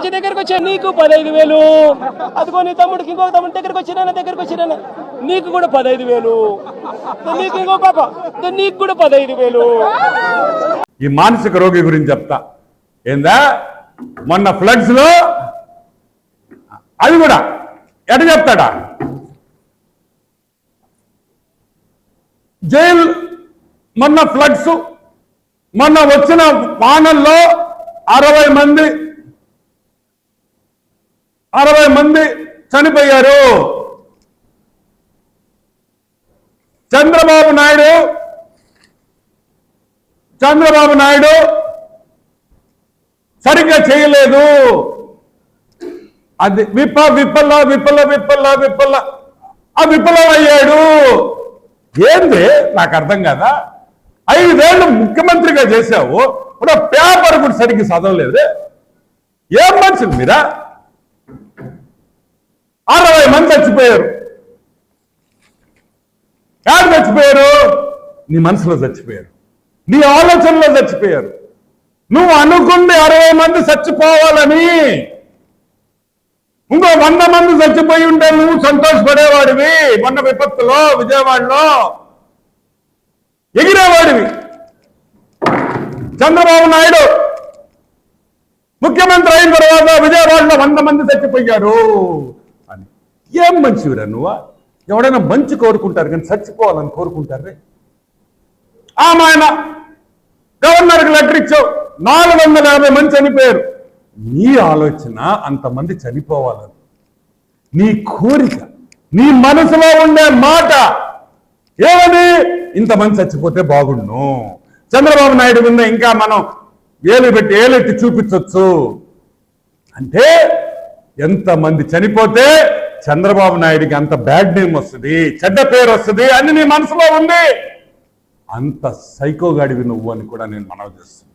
వచ్చి దగ్గరకు వచ్చాను నీకు పదహైదు వేలు. అదిగో నీ తమ్ముడికి ఇంకొక తమ్ముడు దగ్గరకు వచ్చినా దగ్గరకు వచ్చినా నీకు కూడా పదహైదు వేలు. నీకు ఇంకో పాప. నీకు కూడా పదహైదు వేలు. ఈ మానసిక రోగి గురించి చెప్తా. ఏందా? మొన్న ఫ్లడ్స్లో అది కూడా ఎట చెప్తాడా? జైలు మొన్న ఫ్లడ్స్ మొన్న వచ్చిన వానల్లో అరవై మంది అరవై మంది చనిపోయారు. చంద్రబాబు నాయుడు చంద్రబాబు నాయుడు సరిగ్గా చేయలేదు. అది విప్ప విప్పల్ల విప్పల్ల విప్పల్ల విప్పల్ల ఆ విప్పలం అయ్యాడు. ఏంది? నాకు అర్థం కదా? ఐదేళ్ళు ముఖ్యమంత్రిగా చేశావు. ఇప్పుడు పేపర్ కూడా సరిగ్గా చదవలేదు. ఏం మనుషులు మీరా? అరవై మంది చచ్చిపోయారు. ఎవరు చచ్చిపోయారు? నీ మనసులో చచ్చిపోయారు. నీ ఆలోచనలో చచ్చిపోయారు. నువ్వు అనుకుంది అరవై మంది చచ్చిపోవాలని. ఇంకో వంద మంది చచ్చిపోయి ఉంటే నువ్వు సంతోషపడేవాడివి. మొన్న విపత్తులో విజయవాడలో ఎగిరేవాడివి. చంద్రబాబు నాయుడు ముఖ్యమంత్రి అయిన తర్వాత విజయవాడలో వంద మంది చచ్చిపోయారు. ఏం మంచివిరా నువ్వా? ఎవడైనా మంచి కోరుకుంటారు కానీ చచ్చిపోవాలని కోరుకుంటారే ఆమె ఆయన గవర్నర్కి లెటర్ ఇచ్చావు. నాలుగు వందల యాభై మంది చనిపోయారు. నీ ఆలోచన అంతమంది చనిపోవాలని. నీ కోరిక నీ మనసులో ఉండే మాట ఏమని? ఇంతమంది చచ్చిపోతే బాగుండు చంద్రబాబు నాయుడు మీద ఇంకా మనం ఏలు పెట్టి ఏలెట్టి చూపించవచ్చు అంటే ఎంతమంది చనిపోతే చంద్రబాబు నాయుడికి అంత బ్యాడ్ నేమ్ వస్తుంది చెడ్డ పేరు వస్తుంది అని నీ మనసులో ఉంది. అంత సైకోగాడివి నువ్వు అని కూడా నేను మనవి చేస్తున్నాను